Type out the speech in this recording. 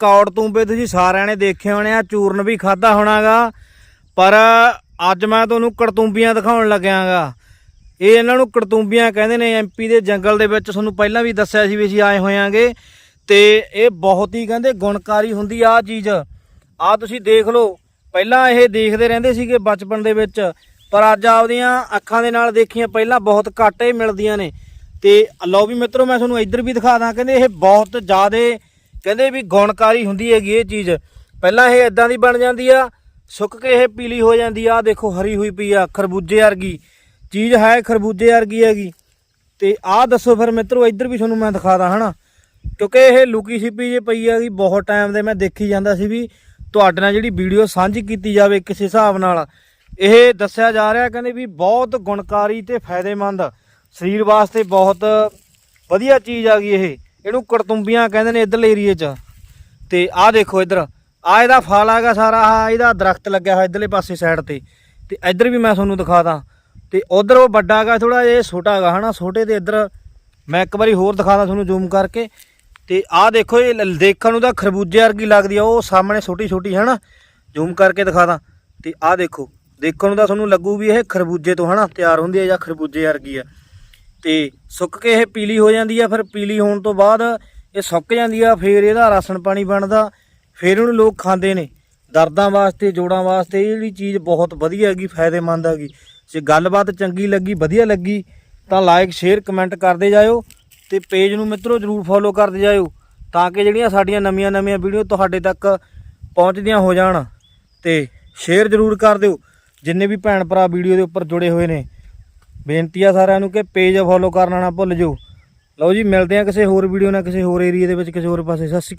ਕੌੜ ਤੂੰਬੇ ਤੁਸੀਂ ਸਾਰਿਆਂ ਨੇ ਦੇਖੇ ਹੋਣੇ ਆ, ਚੂਰਨ ਵੀ ਖਾਦਾ ਹੋਣਾਗਾ, ਪਰ ਅੱਜ ਮੈਂ ਤੁਹਾਨੂੰ ਕੜਤੂੰਬੀਆਂ ਦਿਖਾਉਣ ਲੱਗਿਆਗਾ। ਇਹ ਇਹਨਾਂ ਨੂੰ ਕੜਤੂੰਬੀਆਂ ਕਹਿੰਦੇ ਨੇ ਐਮਪੀ ਦੇ ਜੰਗਲ ਦੇ ਵਿੱਚ ਤੁਹਾਨੂੰ ਪਹਿਲਾਂ ਵੀ ਦੱਸਿਆ ਸੀ ਵੀ ਅਸੀਂ ਆਏ ਹੋਇਆਂਗੇ, ਤੇ ਇਹ ਬਹੁਤ ਹੀ ਕਹਿੰਦੇ ਗੁਣਕਾਰੀ ਹੁੰਦੀ ਆ ਆਹ ਚੀਜ਼। ਆ ਤੁਸੀਂ ਦੇਖ ਲਓ, ਪਹਿਲਾਂ ਇਹ ਦੇਖਦੇ ਰਹਿੰਦੇ ਸੀਗੇ ਬਚਪਨ ਦੇ ਵਿੱਚ, ਪਰ ਅੱਜ ਆਪਦੀਆਂ ਅੱਖਾਂ ਦੇ ਨਾਲ ਦੇਖੀਆਂ, ਪਹਿਲਾਂ ਬਹੁਤ ਘੱਟ ਇਹ ਮਿਲਦੀਆਂ ਨੇ। ਤੇ ਲਓ ਵੀ ਮਿੱਤਰੋ, ਮੈਂ ਤੁਹਾਨੂੰ ਇੱਧਰ ਵੀ ਦਿਖਾ ਦਾਂ, ਕਹਿੰਦੇ ਇਹ ਬਹੁਤ ਜ਼ਿਆਦੇ ਕਹਿੰਦੇ ਵੀ ਗੁਣਕਾਰੀ ਹੁੰਦੀ ਹੈਗੀ ਇਹ ਚੀਜ਼। ਪਹਿਲਾਂ ਇਹ ਇਦਾਂ ਦੀ ਬਣ ਜਾਂਦੀ ਆ, ਸੁੱਕ ਕੇ ਇਹ ਪੀਲੀ ਹੋ ਜਾਂਦੀ ਆ, ਆਹ ਦੇਖੋ ਹਰੀ ਹੋਈ ਪਈ ਆ, ਖਰਬੂਜੇ ਵਰਗੀ। ਚੀਜ਼ ਹੈ ਖਰਬੂਜੇ ਵਰਗੀ ਹੈਗੀ। ਤੇ ਆਹ ਦੱਸੋ ਫਿਰ ਮਿੱਤਰੋ, ਇੱਧਰ ਵੀ ਤੁਹਾਨੂੰ ਮੈਂ ਦਿਖਾ ਦਾਂ ਹਨਾ? ਕਿਉਂਕਿ ਇਹ ਲੁਕੀ ਛਿਪੀ ਜੇ ਪਈ ਹੈਗੀ, ਬਹੁਤ ਟਾਈਮ ਦੇ ਮੈਂ ਦੇਖੀ ਜਾਂਦਾ ਸੀ ਵੀ ਤੁਹਾਡੇ ਨਾਲ ਜਿਹੜੀ ਵੀਡੀਓ ਸਾਂਝੀ ਕੀਤੀ ਜਾਵੇ ਕਿਸੇ ਹਿਸਾਬ ਨਾਲ। ਇਹ ਦੱਸਿਆ ਜਾ ਰਿਹਾ ਕਹਿੰਦੇ ਵੀ ਬਹੁਤ ਗੁਣਕਾਰੀ ਤੇ ਫਾਇਦੇਮੰਦ। ਸਰੀਰ ਵਾਸਤੇ ਬਹੁਤ ਵਧੀਆ ਚੀਜ਼ ਆ ਗਈ ਇਹ। ਇਹਨੂੰ ਕੜਤੁੰਬੀਆਂ ਕਹਿੰਦੇ ਨੇ ਇਧਰਲੇ ਏਰੀਏ 'ਚ। ਤੇ ਆਹ ਦੇਖੋ ਇੱਧਰ। ਆ ਇਹਦਾ ਫਲ ਹੈਗਾ ਸਾਰਾ, ਆਹ ਇਹਦਾ ਦਰਖਤ ਲੱਗਿਆ ਹੋਇਆ ਇਧਰਲੇ ਪਾਸੇ ਸਾਈਡ ਤੇ। ਤੇ ਇੱਧਰ ਵੀ ਮੈਂ ਤੁਹਾਨੂੰ ਦਿਖਾ ਦਾਂ। ਤੇ ਉਧਰ ਉਹ ਵੱਡਾ ਹੈਗਾ ਥੋੜਾ ਜਿਹਾ ਇਹ ਛੋਟਾ ਹੈਗਾ, ਹਨਾ? ਛੋਟੇ ਦੇ ਇੱਧਰ ਮੈਂ ਇੱਕ ਵਾਰੀ ਹੋਰ ਦਿਖਾ ਦਾਂ ਤੁਹਾਨੂੰ ਜ਼ੂਮ ਕਰਕੇ। ਤੇ ਆਹ ਦੇਖੋ ਇਹ ਲ- ਦੇਖਣ ਨੂੰ ਤਾਂ ਖਰਬੂਜੇ ਵਰਗੀ ਲੱਗਦੀ ਆ, ਉਹ ਸਾਹਮਣੇ ਛੋਟੀ ਛੋਟੀ ਹੈ ਨਾ ਜ਼ੂਮ ਕਰਕੇ ਦਿਖਾ ਦਾਂ। ਤੇ ਆਹ ਦੇਖੋ, ਦੇਖਣ ਨੂੰ ਤਾਂ ਤੁਹਾਨੂੰ ਲੱਗੂ ਵੀ ਇਹ ਖਰਬੂਜੇ ਤੋਂ, ਹਨਾ? ਤਿਆਰ ਹੁੰਦੀ ਹੈ ਜਾਂ ਖਰਬੂਜੇ ਵਰਗੀ ਆ। ਤੇ ਸੁੱਕ ਕੇ ਇਹ ਪੀਲੀ ਹੋ ਜਾਂਦੀ ਆ, ਫਿਰ ਪੀਲੀ ਹੋਣ ਤੋਂ ਬਾਅਦ ਇਹ ਸੁੱਕ ਜਾਂਦੀ ਆ, ਫਿਰ ਇਹਦਾ ਰਾਸਨ ਪਾਣੀ ਬਣਦਾ, ਫਿਰ ਇਹਨੂੰ ਲੋਕ ਖਾਂਦੇ ਨੇ। ਦਰਦਾਂ ਵਾਸਤੇ, ਜੋੜਾਂ ਵਾਸਤੇ ਇਹ ਜਿਹੜੀ ਚੀਜ਼ ਬਹੁਤ ਵਧੀਆ ਹੈਗੀ, ਫਾਇਦੇਮੰਦ ਹੈਗੀ। ਜੇ ਗੱਲਬਾਤ ਚੰਗੀ ਲੱਗੀ, ਵਧੀਆ ਲੱਗੀ, ਤਾਂ ਲਾਈਕ ਸ਼ੇਅਰ ਕਮੈਂਟ ਕਰਦੇ ਜਾਇਓ ਤੇ ਪੇਜ ਨੂੰ ਮਿੱਤਰੋ ਜਰੂਰ ਫੋਲੋ ਕਰਦੇ ਜਾਇਓ ਤਾਂ ਕਿ ਜਿਹੜੀਆਂ ਸਾਡੀਆਂ ਨਵੀਆਂ ਨਵੀਆਂ ਵੀਡੀਓ ਤੁਹਾਡੇ ਤੱਕ ਪਹੁੰਚਦੀਆਂ ਹੋ ਜਾਣ ਤੇ ਸ਼ੇਅਰ ਜਰੂਰ ਕਰ ਦਿਓ। ਜਿੰਨੇ ਵੀ ਭੈਣ ਭਰਾ ਵੀਡੀਓ ਦੇ ਉੱਪਰ ਜੁੜੇ ਹੋਏ ਨੇ ਬੇਨਤੀ ਆ ਸਾਰਿਆਂ ਨੂੰ ਕਿ ਪੇਜ ਫੋਲੋ ਕਰਨਾ ਨਾ ਭੁੱਲ ਜਾਓ। ਲਓ ਜੀ, ਮਿਲਦੇ ਆ ਕਿਸੇ ਹੋਰ ਵੀਡੀਓ ਨਾਲ, ਕਿਸੇ ਹੋਰ ਏਰੀਆ ਦੇ ਵਿੱਚ, ਕਿਸੇ ਹੋਰ ਪਾਸੇ। ਸਤਿ ਸ਼੍ਰੀ ਅਕਾਲ।